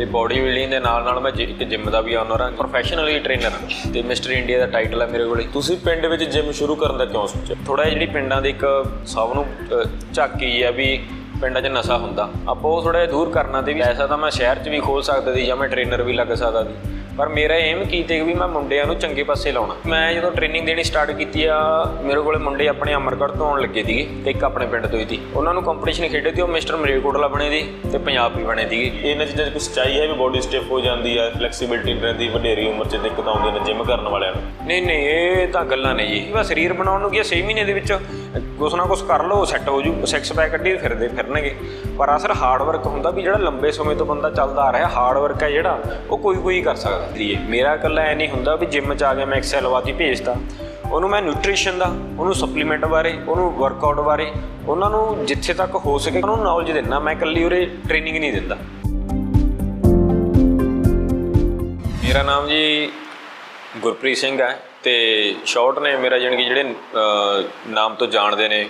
ਤੇ body building ਦੇ ਨਾਲ ਨਾਲ ਮੈਂ ਜਿ- ਇੱਕ ਜਿਮ ਦਾ ਵੀ ਓਨਰ ਹਾਂ ਪ੍ਰੋਫੈਸ਼ਨਲੀ ਟ੍ਰੇਨਰ ਹਾਂ। ਤੇ ਮਿਸਟਰ ਇੰਡੀਆ ਦਾ ਟਾਈਟਲ ਹੈ ਮੇਰੇ ਕੋਲੇ। ਤੁਸੀਂ ਪਿੰਡ ਵਿੱਚ ਜਿਮ ਸ਼ੁਰੂ ਕਰਨ ਦਾ ਕਿਉਂ ਸੋਚਿਆ? ਥੋੜਾ ਜਿਹੜੀ ਪਿੰਡਾਂ ਦੀ ਇੱਕ ਸਭ ਨੂੰ ਝਾਕੀ ਆ ਵੀ ਪਿੰਡਾਂ 'ਚ ਨਸ਼ਾ ਹੁੰਦਾ। ਆਪਾਂ ਉਹ ਥੋੜਾ ਜਿਹਾ ਦੂਰ ਕਰਨਾ ਤੇ ਵੀ ਐਸਾ ਤਾਂ ਮੈਂ ਸ਼ਹਿਰ 'ਚ ਵੀ ਖੋਲ ਸਕਦਾ ਸੀ ਜਾਂ ਮੈਂ ਟ੍ਰੇਨਰ ਵੀ ਲੱਗ ਸਕਦਾ ਸੀ। ਪਰ ਮੇਰਾ ਏਮ ਕੀ ਤੇ ਵੀ ਮੈਂ ਮੁੰਡਿਆਂ ਨੂੰ ਚੰਗੇ ਪਾਸੇ ਲਾਉਣਾ। ਮੈਂ ਜਦੋਂ ਟ੍ਰੇਨਿੰਗ ਦੇਣੀ ਸਟਾਰਟ ਕੀਤੀ ਆ ਮੇਰੇ ਕੋਲੇ ਮੁੰਡੇ ਆਪਣੇ ਅਮਰਗੜ੍ਹ ਤੋਂ ਆਉਣ ਲੱਗੇ ਸੀਗੇ ਤੇ ਇੱਕ ਆਪਣੇ ਪਿੰਡ ਤੋਂ ਹੀ ਸੀ। ਉਹਨਾਂ ਨੂੰ ਕੰਪੀਟੀਸ਼ਨ ਖੇਡੇ ਤੇ ਉਹ ਮਿਸਟਰ ਮਰੇਕੋਟਲਾ ਬਣੇ ਦੀ ਤੇ ਪੰਜਾਬ ਵੀ ਬਣੇ ਸੀਗੇ। ਇਹਨਾਂ ਚੀਜ਼ਾਂ 'ਚ ਕੁਝ ਚਾਹੀਏ ਵੀ ਬੋਡੀ ਸਟਿਫ ਹੋ ਜਾਂਦੀ ਆ ਫਲੈਕਸੀਬਿਲਟੀ ਰਹਿੰਦੀ ਵਧੇਰੀ ਉਮਰ 'ਚ ਦਿੱਕਤ ਆਉਂਦੀ ਨੇ ਜਿਮ ਕਰਨ ਵਾਲਿਆਂ ਨੂੰ? ਨਹੀਂ ਨਹੀਂ ਇਹ ਤਾਂ ਗੱਲਾਂ ਨੇ ਜੀ। ਬਸ ਸਰੀਰ ਬਣਾਉਣ ਨੂੰ ਕੀ 6 ਮਹੀਨੇ ਦੇ ਵਿੱਚ ਕੁਛ ਨਾ ਕੁਛ ਕਰ ਲਓ ਸੈੱਟ ਹੋ ਜੂ ਸਿਕਸ ਪੈਕ ਕੱਢੀ ਫਿਰਦੇ ਫਿਰਨਗੇ। ਪਰ ਅਸਰ ਹਾਰਡ ਵਰਕ ਹੁੰਦਾ ਵੀ ਜਿਹੜਾ ਲੰਬੇ ਸਮੇਂ ਤੋਂ ਬੰਦਾ ਚੱਲਦਾ ਆ ਰਿਹਾ ਹਾਰਡ ਵਰਕ ਹੈ ਜਿਹੜਾ ਉਹ ਕੋਈ ਕੋਈ ਕਰ ਸਕਦਾ। ਜੀ ਮੇਰਾ ਇਕੱਲਾ ਐ ਨਹੀਂ ਹੁੰਦਾ ਵੀ ਜਿਮ 'ਚ ਆ ਗਿਆ, ਮੈਂ ਐਕਸਲ ਵਾਤੀ ਭੇਜਤਾ। ਉਹਨੂੰ ਮੈਂ ਨਿਊਟ੍ਰੀਸ਼ਨ ਦਾ, ਉਹਨੂੰ ਸਪਲੀਮੈਂਟ ਬਾਰੇ, ਉਹਨੂੰ ਵਰਕਆਊਟ ਬਾਰੇ, ਉਹਨਾਂ ਨੂੰ ਜਿੱਥੇ ਤੱਕ ਹੋ ਸਕੇ ਉਹਨੂੰ ਨੌਲੇਜ ਦਿੰਦਾ। ਮੈਂ ਇਕੱਲੀ ਉਰੇ ਟ੍ਰੇਨਿੰਗ ਨਹੀਂ ਦਿੰਦਾ। ਮੇਰਾ ਨਾਮ ਜੀ ਗੁਰਪ੍ਰੀਤ ਸਿੰਘ ਹੈ ਤੇ ਸ਼ਾਰਟ ਨੇ ਮੇਰਾ ਜਾਣੀ ਕਿ ਜਿਹੜੇ ਨਾਮ ਤੋਂ ਜਾਣਦੇ ਨੇ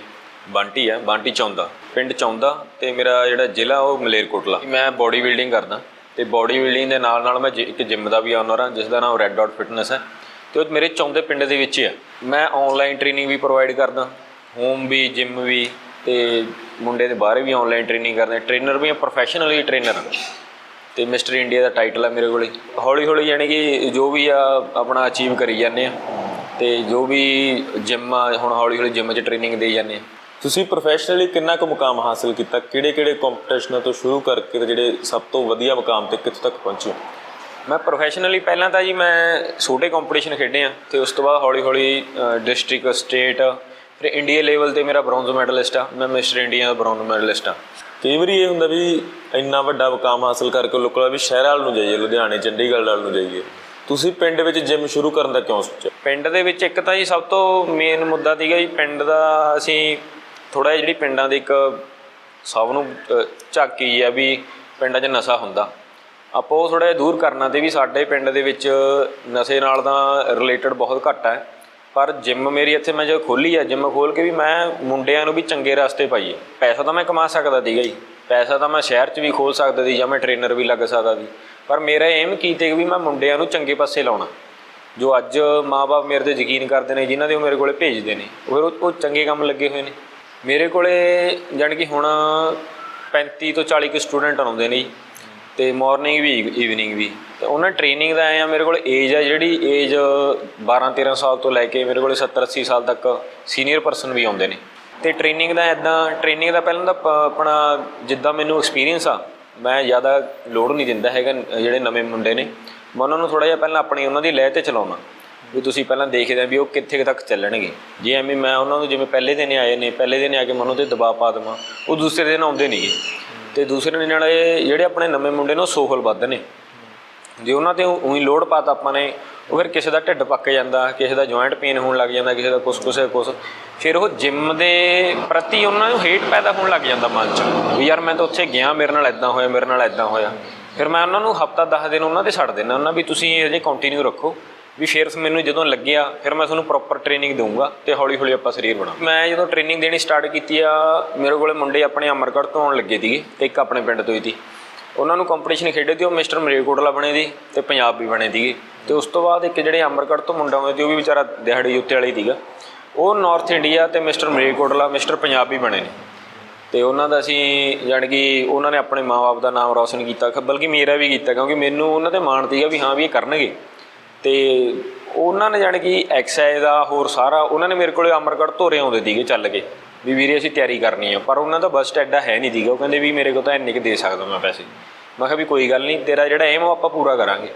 ਬੰਟੀ ਹੈ, ਬੰਟੀ ਚੌਂਦਾ, ਪਿੰਡ ਚੌਂਦਾ ਤੇ ਮੇਰਾ ਜਿਹੜਾ ਜ਼ਿਲ੍ਹਾ ਉਹ ਮਲੇਰਕੋਟਲਾ। ਮੈਂ ਬੋਡੀ ਬਿਲਡਿੰਗ ਕਰਦਾ। ਤੇ ਬੋਡੀ ਬਿਲਡਿੰਗ ਦੇ ਨਾਲ ਨਾਲ ਮੈਂ ਜਿ- ਇੱਕ ਜਿਮ ਦਾ ਵੀ ਓਨਰ ਹਾਂ, ਜਿਸ ਦਾ ਨਾਮ ਰੈੱਡ ਡਾਟ ਫਿਟਨੈਸ ਹੈ। ਤੇ ਉਹ ਮੇਰੇ ਚੌਂਦੇ ਪਿੰਡ ਦੇ ਵਿੱਚ ਹੀ ਆ ਮੈਂ ਆਨਲਾਈਨ ਟ੍ਰੇਨਿੰਗ ਵੀ ਪ੍ਰੋਵਾਈਡ ਕਰਦਾ ਹੋਮ ਵੀ ਜਿਮ ਵੀ, ਤੇ ਮੁੰਡੇ ਦੇ ਬਾਹਰ ਵੀ ਆਨਲਾਈਨ ਟ੍ਰੇਨਿੰਗ ਕਰਦੇ ਟ੍ਰੇਨਰ ਵੀ ਆ ਪ੍ਰੋਫੈਸ਼ਨਲੀ ਟ੍ਰੇਨਰ ਹਾਂ। ਤੇ ਮਿਸਟਰ ਇੰਡੀਆ ਦਾ ਟਾਈਟਲ ਆ ਮੇਰੇ ਕੋਲੇ। ਹੌਲੀ ਹੌਲੀ ਯਾਨੀ ਕਿ ਜੋ ਵੀ ਆ, ਆਪਣਾ ਅਚੀਵ ਕਰੀ ਜਾਂਦੇ ਆ ਤੇ ਜੋ ਵੀ ਜਿਮ ਆ, ਹੁਣ ਹੌਲੀ ਹੌਲੀ ਜਿਮ 'ਚ ਟ੍ਰੇਨਿੰਗ ਦੇਈ ਜਾਂਦੇ ਆ ਤੁਸੀਂ ਪ੍ਰੋਫੈਸ਼ਨਲੀ ਕਿੰਨਾ ਕੁ ਮੁਕਾਮ ਹਾਸਲ ਕੀਤਾ? ਕਿਹੜੇ ਕਿਹੜੇ ਕੰਪੀਟੀਸ਼ਨਾਂ ਤੋਂ ਸ਼ੁਰੂ ਕਰਕੇ ਤੇ ਜਿਹੜੇ ਸਭ ਤੋਂ ਵਧੀਆ ਮੁਕਾਮ ਤੇ ਕਿੱਥੇ ਤੱਕ ਪਹੁੰਚੇ ਮੈਂ ਪ੍ਰੋਫੈਸ਼ਨਲੀ ਪਹਿਲਾਂ ਤਾਂ ਜੀ ਮੈਂ ਛੋਟੇ ਕੰਪੀਟੀਸ਼ਨ ਖੇਡੇ ਆ ਤੇ ਉਸ ਤੋਂ ਬਾਅਦ ਹੌਲੀ ਹੌਲੀ ਡਿਸਟ੍ਰਿਕਟ ਸਟੇਟ ਫਿਰ ਇੰਡੀਆ ਲੈਵਲ ਤੇ ਮੇਰਾ ਬ੍ਰੌਂਜ਼ ਮੈਡਲਿਸਟ ਆ। ਮੈਂ ਮਿਸਟਰ ਇੰਡੀਆ ਦਾ ਬ੍ਰੌਂਜ਼ ਮੈਡਲਿਸਟ ਆ। ਕਈ ਵਾਰੀ ਇਹ ਹੁੰਦਾ ਵੀ ਇੰਨਾ ਵੱਡਾ ਮੁਕਾਮ ਹਾਸਲ ਕਰਕੇ ਲੋਕਾਂ ਦਾ ਵੀ ਸ਼ਹਿਰਾਂ ਵੱਲ ਨੂੰ ਜਾਈਏ ਲੁਧਿਆਣੇ ਚੰਡੀਗੜ੍ਹ ਵੱਲ ਨੂੰ ਜਾਈਏ। ਤੁਸੀਂ ਪਿੰਡ ਵਿੱਚ ਜਿਮ ਸ਼ੁਰੂ ਕਰਨ ਦਾ ਕਿਉਂ ਸੋਚਿਆ? ਪਿੰਡ ਦੇ ਵਿੱਚ ਇੱਕ ਤਾਂ ਜੀ ਸਭ ਤੋਂ ਮੇਨ ਮੁੱਦਾ ਸੀਗਾ ਜੀ ਪਿੰਡ ਦਾ ਅਸੀਂ ਥੋੜਾ ਜਿਹੜੀ ਪਿੰਡਾਂ ਦੇ ਇੱਕ ਸਭ ਨੂੰ ਅਹ, ਝਾਕੀ ਆ ਵੀ ਪਿੰਡਾਂ 'ਚ ਨਸ਼ਾ ਹੁੰਦਾ। ਆਪਾਂ ਉਹ ਥੋੜਾ ਜਿਹਾ ਦੂਰ ਕਰਨਾ ਤੇ ਵੀ ਸਾਡੇ ਪਿੰਡ ਦੇ ਵਿੱਚ ਨਸ਼ੇ ਨਾਲ ਤਾਂ ਰਿਲੇਟਡ ਬਹੁਤ ਘੱਟ ਹੈ। ਪਰ ਜਿਮ ਮੇਰੀ ਇੱਥੇ ਮੈਂ ਜਦੋਂ ਖੋਲੀ ਆ ਜਿਮ ਖੋਲ ਕੇ ਵੀ ਮੈਂ ਮੁੰਡਿਆਂ ਨੂੰ ਵੀ ਚੰਗੇ ਰਸਤੇ ਪਾਈਏ। ਪੈਸਾ ਤਾਂ ਮੈਂ ਕਮਾ ਸਕਦਾ ਸੀਗਾ ਜੀ। ਪੈਸਾ ਤਾਂ ਮੈਂ ਸ਼ਹਿਰ 'ਚ ਵੀ ਖੋਲ ਸਕਦਾ ਸੀ ਜਾਂ ਮੈਂ ਟ੍ਰੇਨਰ ਵੀ ਲੱਗ ਸਕਦਾ ਸੀ। ਪਰ ਮੇਰਾ ਏਮ ਕੀਤੇ ਵੀ ਮੈਂ ਮੁੰਡਿਆਂ ਨੂੰ ਚੰਗੇ ਪਾਸੇ ਲਾਉਣਾ। ਜੋ ਅੱਜ ਮਾਪੇ ਮੇਰੇ ਤੇ ਯਕੀਨ ਕਰਦੇ ਨੇ ਜਿਨ੍ਹਾਂ ਦੇ ਉਹ ਮੇਰੇ ਕੋਲੇ ਭੇਜਦੇ ਨੇ। ਫਿਰ ਉਹ ਉਹ ਚੰਗੇ ਕੰਮ ਲੱਗੇ ਹੋਏ ਨੇ। ਮੇਰੇ ਕੋਲੇ ਜਾਣੀ ਕਿ ਹੁਣ 35 ਤੋਂ 40 ਕੁ ਸਟੂਡੈਂਟ ਆਉਂਦੇ ਨੇ ਜੀ, ਤੇ ਮਾਰਨਿੰਗ ਵੀ ਈਵਨਿੰਗ ਵੀ। ਤੇ ਉਹਨਾਂ ਟ੍ਰੇਨਿੰਗ ਦਾ ਆਇਆ ਮੇਰੇ ਕੋਲ ਏਜ ਆ ਜਿਹੜੀ ਏਜ 12 13 ਸਾਲ ਤੋਂ ਲੈ ਕੇ ਮੇਰੇ ਕੋਲ 70 80 ਸਾਲ ਤੱਕ ਸੀਨੀਅਰ ਪਰਸਨ ਵੀ ਆਉਂਦੇ ਨੇ। ਤੇ ਟ੍ਰੇਨਿੰਗ ਦਾ ਇਦਾਂ ਟ੍ਰੇਨਿੰਗ ਦਾ ਪਹਿਲਾਂ ਦਾ ਪ- ਆਪਣਾ ਜਿੱਦਾਂ ਮੈਨੂੰ ਐਕਸਪੀਰੀਅੰਸ ਆ, ਮੈਂ ਜ਼ਿਆਦਾ ਲੋਡ ਨਹੀਂ ਦਿੰਦਾ ਹੈਗਾ, ਜਿਹੜੇ ਨਵੇਂ ਮੁੰਡੇ ਨੇ। ਮੈਂ ਉਹਨਾਂ ਨੂੰ ਥੋੜਾ ਜਿਹਾ ਪਹਿਲਾਂ ਆਪਣੀ, ਉਹਨਾਂ ਦੀ ਲਹਿ ਤੇ ਚਲਾਉਣਾ ਵੀ ਤੁਸੀਂ ਪਹਿਲਾਂ ਦੇਖਦੇ ਆ ਵੀ ਉਹ ਕਿੱਥੇ ਤੱਕ ਚੱਲਣਗੇ। ਜੇ ਐਵੇਂ ਮੈਂ ਉਹਨਾਂ ਨੂੰ ਜਿਵੇਂ ਪਹਿਲੇ ਦਿਨ ਆਏ ਨੇ, ਪਹਿਲੇ ਦਿਨ ਆ ਕੇ ਮਨੋਂ ਤੇ ਦਬਾਅ ਪਾ ਦੇਵਾਂ, ਉਹ ਦੂਸਰੇ ਦਿਨ ਆਉਂਦੇ ਨਹੀਂਗੇ ਤੇ ਦੂਸਰੇ ਦਿਨ ਨਾਲ ਇਹ ਜਿਹੜੇ ਆਪਣੇ ਨਵੇਂ ਮੁੰਡੇ ਨੇ, ਉਹ ਸੋਹਲ ਵੱਧ ਨੇ। ਜੇ ਉਹਨਾਂ ਤੇ ਉਹੀ ਲੋਡ ਪਾਤਾ ਆਪਾਂ ਨੇ, ਉਹ ਫਿਰ ਕਿਸੇ ਦਾ ਢਿੱਡ ਪੱਕ ਜਾਂਦਾ, ਕਿਸੇ ਦਾ ਜੁਆਇੰਟ ਪੇਨ ਹੋਣ ਲੱਗ ਜਾਂਦਾ, ਕਿਸੇ ਦਾ ਕੁਛ ਕੁਛ ਕੁਛ। ਫਿਰ ਉਹ ਜਿਮ ਦੇ ਪ੍ਰਤੀ ਉਹਨਾਂ ਨੂੰ ਹੇਟ ਪੈਦਾ ਹੋਣ ਲੱਗ ਜਾਂਦਾ ਮਨ 'ਚ, ਵੀ ਯਾਰ ਮੈਂ ਤਾਂ ਉੱਥੇ ਗਿਆ, ਮੇਰੇ ਨਾਲ ਇਦਾਂ ਹੋਇਆ, ਮੇਰੇ ਨਾਲ ਇਦਾਂ ਹੋਇਆ। ਫਿਰ ਮੈਂ ਉਹਨਾਂ ਨੂੰ ਹਫਤਾ 10 ਦਿਨ ਉਹਨਾਂ ਤੇ ਛੱਡ ਦਿੰਦਾ, ਉਹਨਾਂ ਵੀ ਤੁਸੀਂ ਇਹ ਜੇ ਕੰਟੀਨਿਊ ਰੱਖੋ। ਵੀ ਫਿਰ ਮੈਨੂੰ ਜਦੋਂ ਲੱਗਿਆ, ਫਿਰ ਮੈਂ ਤੁਹਾਨੂੰ ਪ੍ਰੋਪਰ ਟ੍ਰੇਨਿੰਗ ਦਊਂਗਾ ਤੇ ਹੌਲੀ ਹੌਲੀ ਆਪਾਂ ਸਰੀਰ ਬਣਾ ਮੈਂ ਜਦੋਂ ਟ੍ਰੇਨਿੰਗ ਦੇਣੀ ਸਟਾਰਟ ਕੀਤੀ ਆ, ਮੇਰੇ ਕੋਲੇ ਮੁੰਡੇ ਆਪਣੇ ਅਮਰਗੜ੍ਹ ਤੋਂ ਆਉਣ ਲੱਗੇ ਸੀਗੇ, ਤੇ ਇੱਕ ਆਪਣੇ ਪਿੰਡ ਤੋਂ ਹੀ ਸੀ। ਉਹਨਾਂ ਨੂੰ ਕੰਪੀਟੀਸ਼ਨ ਖੇਡੇ ਤੇ ਉਹ ਮਿਸਟਰ ਮਰੇਕੋਟਲਾ ਬਣੇ ਦੀ ਤੇ ਪੰਜਾਬ ਵੀ ਬਣੇ ਸੀਗੇ। ਤੇ ਉਸ ਤੋਂ ਬਾਅਦ ਇੱਕ ਜਿਹੜੇ ਅਮਰਗੜ੍ਹ ਤੋਂ ਮੁੰਡਾ ਆਉਂਦੇ ਤੇ ਉਹ ਵੀ ਵਿਚਾਰਾ ਦਿਹਾੜੀ ਉੱਤੇ ਵਾਲੀ ਸੀਗਾ। ਉਹ ਨਾਰਥ ਇੰਡੀਆ ਤੇ ਮਿਸਟਰ ਮਰੇਕੋਟਲਾ ਮਿਸਟਰ ਪੰਜਾਬ ਵੀ ਬਣੇ ਨੇ। ਤੇ ਉਹਨਾਂ ਦਾ ਅਸੀਂ ਜਾਣੀ ਕਿ ਉਹਨਾਂ ਨੇ ਆਪਣੇ ਮਾਪੇ ਦਾ ਨਾਮ ਰੌਸ਼ਨ ਕੀਤਾ, ਬਲਕਿ ਮੇਰਾ ਵੀ ਕੀਤਾ, ਕਿਉਂਕਿ ਮੈਨੂੰ ਉਹਨਾਂ ਤੇ ਮਾਣ ਸੀਗਾ ਵੀ ਹਾਂ ਵੀ ਇਹ ਕਰਨਗੇ। ਤੇ ਉਹਨਾਂ ਨੇ ਜਾਣੀ ਕਿ ਐਕਸਾਈਜ਼ ਦਾ ਹੋਰ ਸਾਰਾ, ਉਹਨਾਂ ਨੇ ਮੇਰੇ ਕੋਲੇ ਅਮਰਗੜ੍ਹ ਧੋਰੇ ਆਉਂਦੇ ਸੀਗੇ ਚੱਲ ਕੇ, ਵੀ ਵੀਰੇ ਅਸੀਂ ਤਿਆਰੀ ਕਰਨੀ ਆ। ਪਰ ਉਹਨਾਂ ਦਾ ਬਸਟ ਐਡਾ ਹੈ ਨਹੀਂ ਸੀਗਾ, ਉਹ ਕਹਿੰਦੇ ਵੀ ਮੇਰੇ ਕੋਲ ਤਾਂ ਇੰਨੇ ਕੁ ਦੇ ਸਕਦਾ ਮੈਂ ਪੈਸੇ। ਮੈਂ ਕਿਹਾ ਵੀ ਕੋਈ ਗੱਲ ਨਹੀਂ, ਤੇਰਾ ਜਿਹੜਾ ਏਮ ਉਹ ਆਪਾਂ ਪੂਰਾ ਕਰਾਂਗੇ।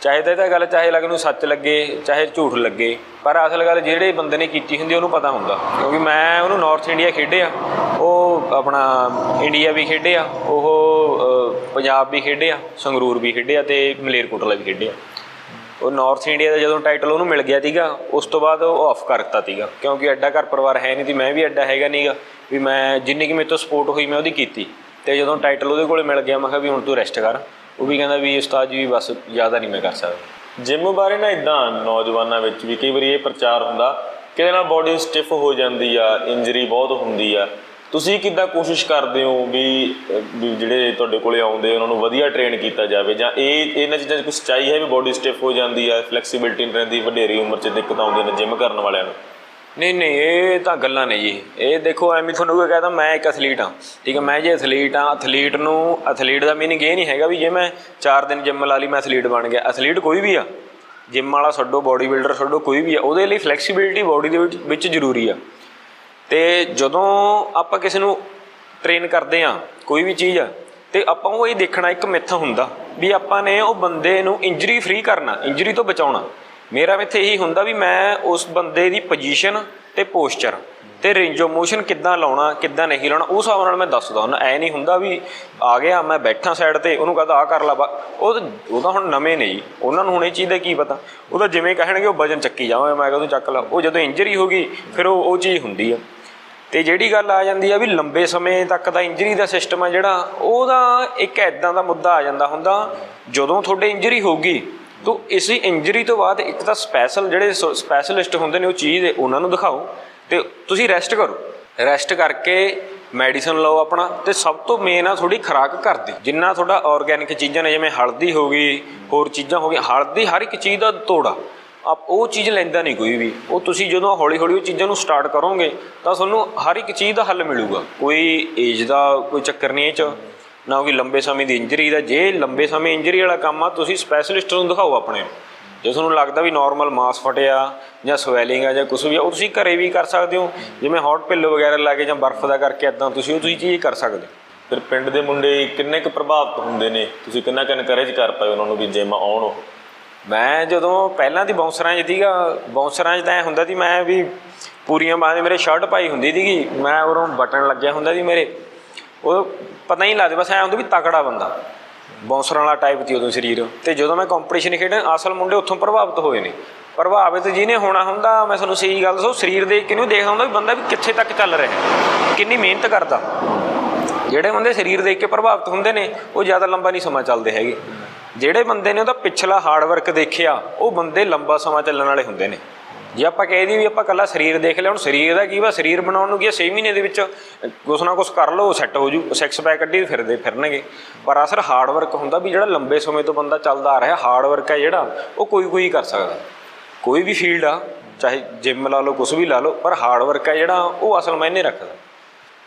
ਚਾਹੇ ਤਾਂ ਇਹ ਤਾਂ ਗੱਲ, ਚਾਹੇ ਲੱਗ ਨੂੰ ਸੱਚ ਲੱਗੇ, ਚਾਹੇ ਝੂਠ ਲੱਗੇ, ਪਰ ਅਸਲ ਗੱਲ ਜਿਹੜੇ ਬੰਦੇ ਨੇ ਕੀਤੀ ਹੁੰਦੀ ਉਹਨੂੰ ਪਤਾ ਹੁੰਦਾ। ਕਿਉਂਕਿ ਮੈਂ ਉਹਨੂੰ ਨਾਰਥ ਇੰਡੀਆ ਖੇਡਿਆ ਉਹ ਆਪਣਾ ਇੰਡੀਆ ਵੀ ਖੇਡਿਆ ਉਹ ਪੰਜਾਬ ਵੀ ਖੇਡਿਆ ਸੰਗਰੂਰ ਵੀ ਖੇਡਿਆ ਤੇ ਮਲੇਰਕੋਟਲਾ ਵੀ ਖੇਡਿਆ ਉਹ ਨਾਰਥ ਇੰਡੀਆ ਦਾ ਜਦੋਂ ਟਾਈਟਲ ਉਹਨੂੰ ਮਿਲ ਗਿਆ ਸੀਗਾ, ਉਸ ਤੋਂ ਬਾਅਦ ਉਹ ਆਫ ਕਰਤਾ ਸੀਗਾ। ਕਿਉਂਕਿ ਐਡਾ ਘਰ ਪਰਿਵਾਰ ਹੈ ਨਹੀਂ ਸੀ, ਮੈਂ ਵੀ ਐਡਾ ਹੈਗਾ ਨਹੀਂਗਾ ਵੀ ਮੈਂ ਜਿੰਨੀ ਕਿ ਮੇਰੇ ਤੋਂ ਸਪੋਰਟ ਹੋਈ ਮੈਂ ਉਹਦੀ ਕੀਤੀ। ਤੇ ਜਦੋਂ ਟਾਈਟਲ ਉਹਦੇ ਕੋਲੇ ਮਿਲ ਗਿਆ, ਮੈਂ ਕਿਹਾ ਵੀ ਹੁਣ ਤੂੰ ਰੈਸਟ ਕਰ। ਉਹ ਵੀ ਕਹਿੰਦਾ ਵੀ ਉਸਤਾਦ ਜੀ ਵੀ ਬਸ ਜ਼ਿਆਦਾ ਨਹੀਂ ਮੈਂ ਕਰ ਸਕਦਾ। ਜਿਮ ਬਾਰੇ ਨਾ ਇਦਾਂ ਨੌਜਵਾਨਾਂ ਵਿੱਚ ਵੀ ਕਈ ਵਾਰੀ ਇਹ ਪ੍ਰਚਾਰ ਹੁੰਦਾ ਕਿ ਇਹਦੇ ਨਾਲ ਬਾਡੀ ਸਟਿਫ ਹੋ ਜਾਂਦੀ ਆ ਇੰਜਰੀ ਬਹੁਤ ਹੁੰਦੀ ਆ ਤੁਸੀਂ ਕਿੱਦਾਂ ਕੋਸ਼ਿਸ਼ ਕਰਦੇ ਹੋ ਵੀ ਵੀ ਜਿਹੜੇ ਤੁਹਾਡੇ ਕੋਲੇ ਆਉਂਦੇ, ਉਹਨਾਂ ਨੂੰ ਵਧੀਆ ਟ੍ਰੇਨ ਕੀਤਾ ਜਾਵੇ? ਜਾਂ ਇਹ, ਇਹਨਾਂ ਚੀਜ਼ਾਂ 'ਚ ਕੋਈ ਸੱਚਾਈ ਹੈ ਵੀ ਬੋਡੀ ਸਟਿਫ ਹੋ ਜਾਂਦੀ ਹੈ ਫਲੈਕਸੀਬਿਲਟੀ ਨਹੀਂ ਰਹਿੰਦੀ ਵਡੇਰੀ ਉਮਰ 'ਚ ਦਿੱਕਤ ਆਉਂਦੀਆਂ ਨੇ ਜਿਮ ਕਰਨ ਵਾਲਿਆਂ ਨੂੰ? ਨਹੀਂ ਨਹੀਂ, ਇਹ ਤਾਂ ਗੱਲਾਂ ਨੇ ਜੀ। ਇਹ ਦੇਖੋ, ਐਵੇਂ ਤੁਹਾਨੂੰ ਕੋਈ ਕਹਦਾ ਮੈਂ ਇੱਕ ਐਥਲੀਟ ਹਾਂ, ਠੀਕ ਹੈ? ਮੈਂ ਜੇ ਐਥਲੀਟ ਹਾਂ ਐਥਲੀਟ ਨੂੰ ਐਥਲੀਟ ਦਾ ਮੀਨਿੰਗ ਇਹ ਨਹੀਂ ਹੈਗਾ ਵੀ ਜੇ ਮੈਂ 4 ਦਿਨ ਜਿਮ ਲਾ ਲਈ, ਮੈਂ ਐਥਲੀਟ ਬਣ ਗਿਆ। ਐਥਲੀਟ ਕੋਈ ਵੀ ਆ ਜਿਮ ਵਾਲਾ ਛੱਡੋ ਬੋਡੀ ਬਿਲਡਰ ਛੱਡੋ, ਕੋਈ ਵੀ ਆ, ਉਹਦੇ ਲਈ ਫਲੈਕਸੀਬਿਲਟੀ ਬੋਡੀ ਦੇ ਵਿੱਚ ਵਿੱਚ ਜ਼ਰੂਰੀ ਆ। ਤੇ ਜਦੋਂ ਆਪਾਂ ਕਿਸੇ ਨੂੰ ਟ੍ਰੇਨ ਕਰਦੇ ਆ ਕੋਈ ਵੀ ਚੀਜ਼ ਆ, ਤੇ ਆਪਾਂ ਉਹ ਇਹ ਦੇਖਣਾ ਇੱਕ ਮਿੱਥ ਹੁੰਦਾ ਵੀ ਆਪਾਂ ਨੇ ਉਹ ਬੰਦੇ ਨੂੰ ਇੰਜਰੀ ਫ੍ਰੀ ਕਰਨਾ ਇੰਜਰੀ ਤੋਂ ਬਚਾਉਣਾ। ਮੇਰਾ ਮਿੱਥ ਇਹੀ ਹੁੰਦਾ ਵੀ ਮੈਂ ਉਸ ਬੰਦੇ ਦੀ ਪੋਜੀਸ਼ਨ ਤੇ ਪੋਸਚਰ ਤੇ ਰੇਂਜ ਆਫ ਮੋਸ਼ਨ ਕਿੱਦਾਂ ਲਾਉਣਾ, ਕਿੱਦਾਂ ਨਹੀਂ ਲਾਉਣਾ ਉਸ ਹਿਸਾਬ ਨਾਲ ਮੈਂ ਦੱਸਦਾ ਹੁਣ ਐ ਨਹੀਂ ਹੁੰਦਾ ਵੀ ਆ ਗਿਆ, ਮੈਂ ਬੈਠਾ ਸਾਈਡ ਤੇ, ਉਹਨੂੰ ਕਹਦਾ ਆ ਕਰ ਲਾ ਬਾ। ਉਹ ਉਹ ਤਾਂ ਹੁਣ ਨਵੇਂ ਨੇ ਜੀ। ਉਹਨਾਂ ਨੂੰ ਹੁਣ ਇਹ ਚੀਜ਼ ਦਾ ਕੀ ਪਤਾ? ਉਹ ਤਾਂ ਜਿਵੇਂ ਕਹਿਣਗੇ ਉਹ ਵਜਨ ਚੱਕੀ ਜਾਵਾਂਗੇ ਮੈਂ ਕਹਦੋਂ ਚੱਕ ਲਾ। ਉਹ ਜਦੋਂ ਇੰਜਰੀ ਹੋ ਗਈ, ਫਿਰ ਉਹ ਉਹ ਚੀਜ਼ ਹੁੰਦੀ ਆ। ਤੇ ਜਿਹੜੀ ਗੱਲ ਆ ਜਾਂਦੀ ਆ ਵੀ ਲੰਬੇ ਸਮੇਂ ਤੱਕ ਦਾ ਇੰਜਰੀ ਦਾ ਸਿਸਟਮ ਆ ਜਿਹੜਾ, ਉਹਦਾ ਇੱਕ ਐਦਾਂ ਦਾ ਮੁੱਦਾ ਆ ਜਾਂਦਾ ਹੁੰਦਾ, ਜਦੋਂ ਤੁਹਾਡੇ ਇੰਜਰੀ ਹੋਊਗੀ, ਤਾਂ ਇਸੇ ਇੰਜਰੀ ਤੋਂ ਬਾਅਦ ਇੱਕ ਤਾਂ ਸਪੈਸ਼ਲ ਜਿਹੜੇ ਸਪੈਸ਼ਲਿਸਟ ਹੁੰਦੇ ਨੇ ਉਹ ਚੀਜ਼ ਦੇ ਉਹਨਾਂ ਨੂੰ ਦਿਖਾਓ, ਤੇ ਤੁਸੀਂ ਰੈਸਟ ਕਰੋ। ਰੈਸਟ ਕਰਕੇ ਮੈਡੀਸਨ ਲਓ ਆਪਣਾ, ਤੇ ਸਭ ਤੋਂ ਮੇਨ ਆ ਤੁਹਾਡੀ ਖੁਰਾਕ ਘਰ ਦੀ। ਜਿੰਨਾ ਤੁਹਾਡਾ ਆਰਗੈਨਿਕ ਚੀਜ਼ਾਂ ਨੇ, ਜਿਵੇਂ ਹਲਦੀ ਹੋ ਗਈ, ਹੋਰ ਚੀਜ਼ਾਂ ਹੋ ਗਈਆਂ, ਹਲਦੀ ਹਰ ਇੱਕ ਚੀਜ਼ ਦਾ ਤੋੜਾ ਆਪ ਉਹ ਚੀਜ਼ ਲੈਂਦਾ ਨਹੀਂ ਕੋਈ ਵੀ। ਉਹ ਤੁਸੀਂ ਜਦੋਂ ਹੌਲੀ ਹੌਲੀ ਉਹ ਚੀਜ਼ਾਂ ਨੂੰ ਸਟਾਰਟ ਕਰੋਗੇ, ਤਾਂ ਤੁਹਾਨੂੰ ਹਰ ਇੱਕ ਚੀਜ਼ ਦਾ ਹੱਲ ਮਿਲੂਗਾ। ਕੋਈ ਏਜ ਦਾ ਕੋਈ ਚੱਕਰ ਨਹੀਂ ਇਹ ਚ, ਨਾ ਕੋਈ ਲੰਬੇ ਸਮੇਂ ਦੀ ਇੰਜਰੀ ਦਾ। ਜੇ ਲੰਬੇ ਸਮੇਂ ਇੰਜਰੀ ਵਾਲਾ ਕੰਮ ਆ, ਤੁਸੀਂ ਸਪੈਸ਼ਲਿਸਟ ਨੂੰ ਦਿਖਾਓ ਆਪਣੇ। ਜੇ ਤੁਹਾਨੂੰ ਲੱਗਦਾ ਵੀ ਨਾਰਮਲ ਮਾਸ ਫਟਿਆ, ਜਾਂ ਸਵੈਲਿੰਗ ਆ, ਜਾਂ ਕੁਝ ਵੀ ਆ, ਉਹ ਤੁਸੀਂ ਘਰੇ ਵੀ ਕਰ ਸਕਦੇ ਹੋ। ਜਿਵੇਂ ਹੌਟ ਪਿੱਲੋ ਵਗੈਰਾ ਲਾ ਕੇ ਜਾਂ ਬਰਫ਼ ਦਾ ਕਰਕੇ ਇਦਾਂ ਤੁਸੀਂ ਉਹ ਤੁਸੀਂ ਚੀਜ਼ ਕਰ ਸਕਦੇ ਹੋ। ਫਿਰ ਪਿੰਡ ਦੇ ਮੁੰਡੇ ਕਿੰਨੇ ਕੁ ਪ੍ਰਭਾਵਿਤ ਹੁੰਦੇ ਨੇ? ਤੁਸੀਂ ਕਿੰਨਾ ਕੁ ਐਨਕਰੇਜ ਕਰ ਪਾਏ ਉਹਨਾਂ ਨੂੰ ਵੀ ਜਿਮ ਆਉਣ ਉਹ? ਮੈਂ ਜਦੋਂ ਪਹਿਲਾਂ ਦੀ ਬਾਉਂਸਰਾਂ 'ਚ ਸੀਗਾ ਬਾਉਂਸਰਾਂ 'ਚ ਤਾਂ ਐ ਹੁੰਦਾ ਸੀ, ਮੈਂ ਵੀ ਪੂਰੀਆਂ ਬਾਹਾਂ ਦੇ ਮੇਰੇ ਸ਼ਰਟ ਪਾਈ ਹੁੰਦੀ ਸੀਗੀ, ਮੈਂ ਉਰੋਂ ਬਟਨ ਲੱਗਿਆ ਹੁੰਦਾ ਸੀ ਮੇਰੇ। ਉਹ ਪਤਾ ਹੀ ਨਹੀਂ ਲੱਗਦਾ, ਬਸ ਐ ਹੁੰਦਾ ਵੀ ਤਕੜਾ ਬੰਦਾ ਬਾਉਂਸਰਾਂ ਵਾਲਾ ਟਾਈਪ ਸੀ ਉਦੋਂ ਸਰੀਰ। ਤੇ ਜਦੋਂ ਮੈਂ ਕੰਪੀਟੀਸ਼ਨ ਖੇਡਣ, ਅਸਲ ਮੁੰਡੇ ਉੱਥੋਂ ਪ੍ਰਭਾਵਿਤ ਹੋਏ ਨੇ। ਪ੍ਰਭਾਵਿਤ ਜਿਹਨੇ ਹੋਣਾ ਹੁੰਦਾ, ਮੈਂ ਤੁਹਾਨੂੰ ਸਹੀ ਗੱਲ ਦੱਸੋ ਸਰੀਰ ਦੇਖ ਕੇ ਨਹੀਂ ਦੇਖਦਾ ਹੁੰਦਾ ਵੀ ਬੰਦਾ ਵੀ ਕਿੱਥੇ ਤੱਕ ਚੱਲ ਰਿਹਾ ਕਿੰਨੀ ਮਿਹਨਤ ਕਰਦਾ। ਜਿਹੜੇ ਬੰਦੇ ਸਰੀਰ ਦੇਖ ਕੇ ਪ੍ਰਭਾਵਿਤ ਹੁੰਦੇ ਨੇ, ਉਹ ਜ਼ਿਆਦਾ ਲੰਬਾ ਨਹੀਂ ਸਮਾਂ ਚੱਲਦੇ ਹੈਗੇ। ਜਿਹੜੇ ਬੰਦੇ ਨੇ ਉਹਦਾ ਪਿਛਲਾ ਹਾਰਡ ਵਰਕ ਦੇਖਿਆ, ਉਹ ਬੰਦੇ ਲੰਬਾ ਸਮਾਂ ਚੱਲਣ ਵਾਲੇ ਹੁੰਦੇ ਨੇ। ਜੇ ਆਪਾਂ ਕਹਿ ਦਈਏ ਵੀ ਆਪਾਂ ਕੱਲਾ ਸਰੀਰ ਦੇਖ ਲਿਆ, ਹੁਣ ਸਰੀਰ ਦਾ ਕੀ ਵਾ? ਸਰੀਰ ਬਣਾਉਣ ਨੂੰ ਕੀ 6 ਮਹੀਨੇ ਦੇ ਵਿੱਚ ਕੁਛ ਨਾ ਕੁਛ ਕਰ ਲਓ ਸੈੱਟ ਹੋ ਜੂ ਸਿਕਸ ਪੈਕ ਕੱਢੀ ਫਿਰਦੇ ਫਿਰਨਗੇ। ਪਰ ਅਸਰ ਹਾਰਡ ਵਰਕ ਹੁੰਦਾ ਵੀ ਜਿਹੜਾ ਲੰਬੇ ਸਮੇਂ ਤੋਂ ਬੰਦਾ ਚੱਲਦਾ ਆ ਰਿਹਾ ਹਾਰਡ ਵਰਕ ਹੈ ਜਿਹੜਾ, ਉਹ ਕੋਈ ਕੋਈ ਕਰ ਸਕਦਾ। ਕੋਈ ਵੀ ਫੀਲਡ ਆ, ਚਾਹੇ ਜਿਮ ਲਾ ਲਓ, ਕੁਛ ਵੀ ਲਾ ਲਓ, ਪਰ ਹਾਰਡ ਵਰਕ ਹੈ ਜਿਹੜਾ, ਉਹ ਅਸਲ ਮਾਇਨੇ ਰੱਖਦਾ।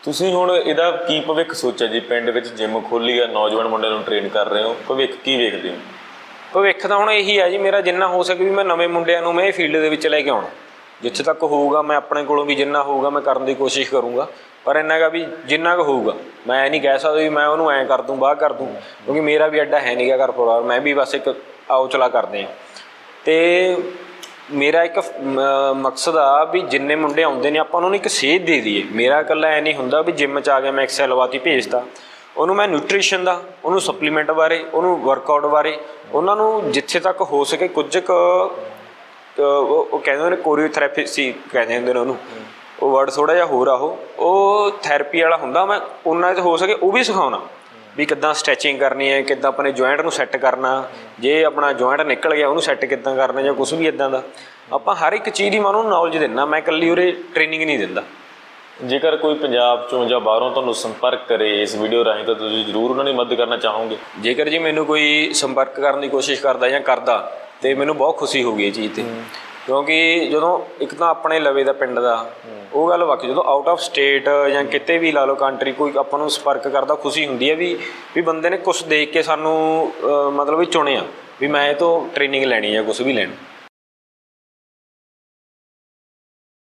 ਤੁਸੀਂ ਹੁਣ ਇਹਦਾ ਕੀ ਭਵਿੱਖ ਸੋਚਿਆ ਜੀ? ਪਿੰਡ ਵਿੱਚ ਜਿਮ ਖੋਲੀ ਆ, ਨੌਜਵਾਨ ਮੁੰਡਿਆਂ ਨੂੰ ਟ੍ਰੇਨ ਕਰ ਰਹੇ ਹੋ। ਭਵਿੱਖ ਕੀ ਵੇਖਦੇ ਹੋ? ਭਵਿੱਖ ਤਾਂ ਹੁਣ ਇਹੀ ਹੈ ਜੀ, ਮੇਰਾ ਜਿੰਨਾ ਹੋ ਸਕੇ ਵੀ ਮੈਂ ਨਵੇਂ ਮੁੰਡਿਆਂ ਨੂੰ ਮੈਂ ਇਹ ਫੀਲਡ ਦੇ ਵਿੱਚ ਲੈ ਕੇ ਆਉਣਾ। ਜਿੱਥੇ ਤੱਕ ਹੋਊਗਾ, ਮੈਂ ਆਪਣੇ ਕੋਲੋਂ ਵੀ ਜਿੰਨਾ ਹੋਊਗਾ, ਮੈਂ ਕਰਨ ਦੀ ਕੋਸ਼ਿਸ਼ ਕਰੂੰਗਾ। ਪਰ ਇੰਨਾ ਗਾ ਵੀ ਜਿੰਨਾ ਕੁ ਹੋਊਗਾ, ਮੈਂ ਇਹ ਨਹੀਂ ਕਹਿ ਸਕਦਾ ਵੀ ਮੈਂ ਉਹਨੂੰ ਐਂ ਕਰ ਦੂੰ, ਬਾਹ ਕਰ ਦੂੰ, ਕਿਉਂਕਿ ਮੇਰਾ ਵੀ ਐਡਾ ਹੈ ਨਹੀਂਗਾ ਘਰ ਪਰਿਵਾਰ ਮੈਂ ਵੀ ਬਸ ਇੱਕ ਆਓ ਚਲਾ ਕਰਦੇ ਆ ਤੇ ਮੇਰਾ ਇੱਕ ਮ- ਮਕਸਦ ਆ ਵੀ ਜਿੰਨੇ ਮੁੰਡੇ ਆਉਂਦੇ ਨੇ, ਆਪਾਂ ਉਹਨਾਂ ਨੂੰ ਇੱਕ ਸੇਧ ਦੇ ਦਈਏ। ਮੇਰਾ ਇਕੱਲਾ ਐ ਨਹੀਂ ਹੁੰਦਾ ਵੀ ਜਿਮ 'ਚ ਆ ਗਿਆ, ਮੈਂ ਐਕਸਲ ਲਵਾਤੀ ਭੇਜਦਾ ਉਹਨੂੰ ਮੈਂ ਨਿਊਟ੍ਰੀਸ਼ਨ ਦਾ, ਉਹਨੂੰ ਸਪਲੀਮੈਂਟ ਬਾਰੇ, ਉਹਨੂੰ ਵਰਕਆਊਟ ਬਾਰੇ, ਉਹਨਾਂ ਨੂੰ ਜਿੱਥੇ ਤੱਕ ਹੋ ਸਕੇ ਕੁਝ ਕੁ, ਅਹ, ਉਹ ਉਹ ਕਹਿੰਦੇ ਨੇ ਕੋਰੀਓਥੈਰੇਪੀ ਸੀ, ਕਹਿੰਦੇ ਹੁੰਦੇ ਨੇ ਉਹਨੂੰ। ਉਹ ਵਰਡ ਥੋੜਾ ਜਿਹਾ ਹੋਰ ਆ ਉਹ। ਉਹ ਥੈਰੇਪੀ ਵਾਲਾ ਹੁੰਦਾ, ਮੈਂ, ਉਹਨਾਂ 'ਚ ਹੋ ਸਕੇ, ਉਹ ਵੀ ਸਿਖਾਉਣਾ। ਵੀ ਕਿੱਦਾਂ ਸਟ੍ਰੈਚਿੰਗ ਕਰਨੀ ਹੈ ਕਿੱਦਾਂ ਆਪਣੇ ਜੁਆਇੰਟ ਨੂੰ ਸੈੱਟ ਕਰਨਾ ਜੇ ਆਪਣਾ ਜੁਆਇੰਟ ਨਿਕਲ ਗਿਆ ਉਹਨੂੰ ਸੈੱਟ ਕਿੱਦਾਂ ਕਰਨਾ ਜਾਂ ਕੁਝ ਵੀ ਇਦਾਂ ਦਾ। ਆਪਾਂ ਹਰ ਇੱਕ ਚੀਜ਼ ਦੀ ਮੈਂ ਉਹਨੂੰ ਨੌਲੇਜ ਦਿੰਦਾ ਮੈਂ ਇਕੱਲੀ ਉਰੇ ਟ੍ਰੇਨਿੰਗ ਨਹੀਂ ਦਿੰਦਾ। ਜੇਕਰ ਕੋਈ ਪੰਜਾਬ ਚੋਂ ਜਾਂ ਬਾਹਰੋਂ ਤੁਹਾਨੂੰ ਸੰਪਰਕ ਕਰੇ ਇਸ ਵੀਡੀਓ ਰਾਹੀਂ ਤਾਂ ਤੁਸੀਂ ਜ਼ਰੂਰ ਉਹਨਾਂ ਦੀ ਮਦਦ ਕਰਨਾ ਚਾਹੋਗੇ। ਜੇਕਰ ਜੀ ਮੈਨੂੰ ਕੋਈ ਸੰਪਰਕ ਕਰਨ ਦੀ ਕੋਸ਼ਿਸ਼ ਕਰਦਾ ਜਾਂ ਕਰਦਾ ਤੇ ਮੈਨੂੰ ਬਹੁਤ ਖੁਸ਼ੀ ਹੋਊਗੀ ਇਹ ਚੀਜ਼ ਤੇ। ਕਿਉਂਕਿ ਜਦੋਂ ਇੱਕ ਤਾਂ ਆਪਣੇ ਲਵੇ ਦਾ ਪਿੰਡ ਦਾ ਉਹ ਗੱਲ ਵਾਕਈ ਜਦੋਂ ਆਊਟ ਆਫ ਸਟੇਟ ਜਾਂ ਕਿਤੇ ਵੀ ਲਾ ਲਓ ਕੰਟਰੀ ਕੋਈ ਆਪਾਂ ਨੂੰ ਸੰਪਰਕ ਕਰਦਾ ਖੁਸ਼ੀ ਹੁੰਦੀ ਹੈ ਵੀ ਵੀ ਬੰਦੇ ਨੇ ਕੁਝ ਦੇਖ ਕੇ ਸਾਨੂੰ ਮਤਲਬ ਵੀ ਚੁਣਿਆ ਵੀ ਮੈਂ ਇਹ ਤੋਂ ਟ੍ਰੇਨਿੰਗ ਲੈਣੀ ਹੈ ਕੁਝ ਵੀ ਲੈਣਾ।